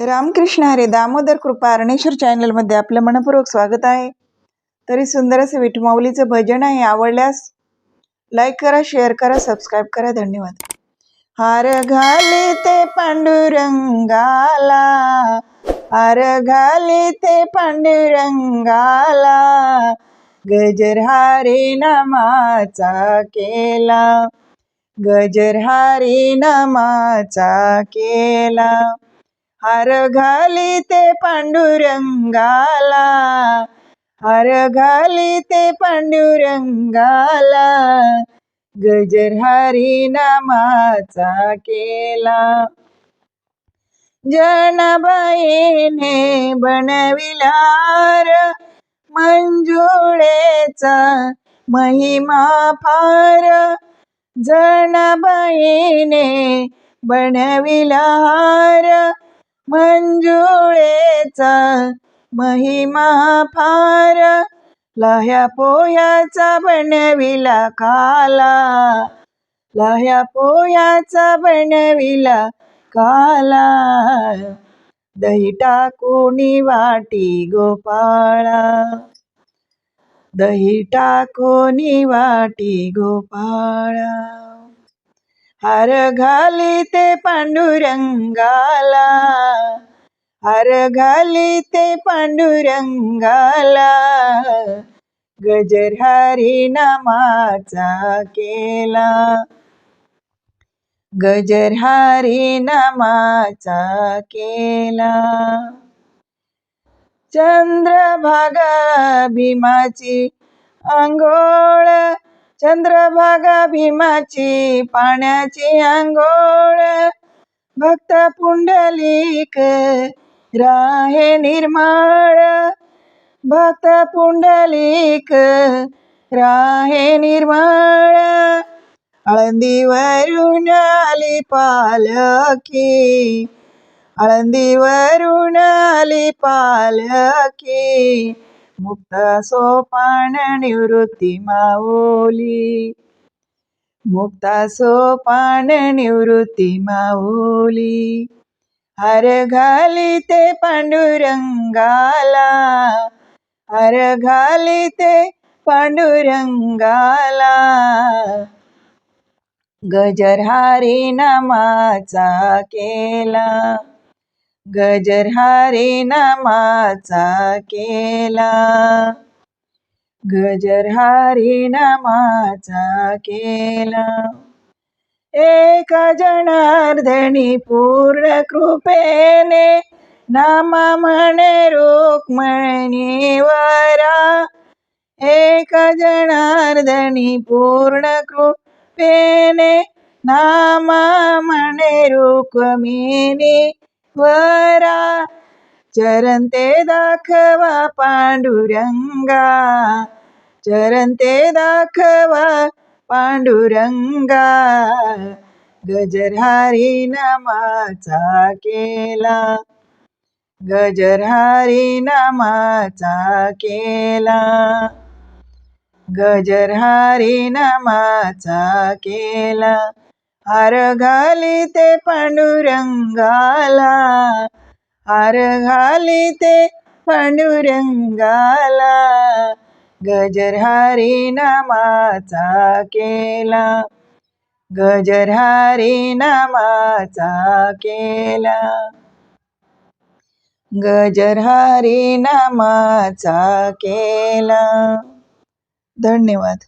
रामकृष्ण हरे दामोदर कृपा अरणेश्वर चॅनलमध्ये आपलं मनपूर्वक स्वागत आहे. तरी सुंदर असं विठमाऊलीचं भजन आहे आवडल्यास लाईक करा शेअर करा सबस्क्राईब करा. धन्यवाद. हार घाली ते पांडुरंगाला हार घाली ते पांडुरंगाला गजरहारी नामाचा केला गजरहारी नामाचा केला. हार घाली ते पांडुरंगाला हार घाली ते पांडुरंगाला गजरहारी नामाचा केला. जनाबाईने बनविलार मंजुळेचा महिमा फार जनाबाईने बनविलार मंजुळेचा महिमा फार. लाह्या पोह्याचा बनविला काला. लाह्या पोह्याचा बनविला काला. दही टाकूनी वाटी गोपाळा. दही टाकूनी वाटी गोपाळा. हार घाली ते पांडुरंगाला हार घाली ते पांडुरंगाला गजर हरी नामाचा केला. गजर हरी नामाचा केला. चंद्रभागा भीमाची आंघोळ चंद्रभागा भीमाची पाण्याची आंघोळ. भक्त पुंडलिक राहे निर्माळ. भक्त पुंडलिक राहे निर्माळ. आळंदीवरून आली पालखी. आळंदीवरून आली पालखी. मुक्त सोपान निवृत्ती माऊली मुक्ता सोपान निवृत्ती माऊली हर घाली ते पांडुरंगाला हर घाली ते पांडुरंगाला गजरहारी नामाचा केला गजरहारी नामाचा केला. गजरहारी नामाचा केला. एक जनार्दनी पूर्ण कृपेने नामा म्हणे रुक्मणीवरा एक जनार्दनी पूर्ण कृपेने नामा म्हणे रुक्मिणी वरा चरण ते दाखवा पांडुरंगा. चरण ते दाखवा पांडुरंगा. गजरहारी नामाचा केला. गजरहारी नामाचा केला. गजरहारी नामाचा केला. हार घाली ते पांडुरंगाला. हार घाली ते पांडुरंगाला. गजरहारी नामाचा केला. गजरहारी नामाचा केला. गजरहारी नामाचा केला. धन्यवाद.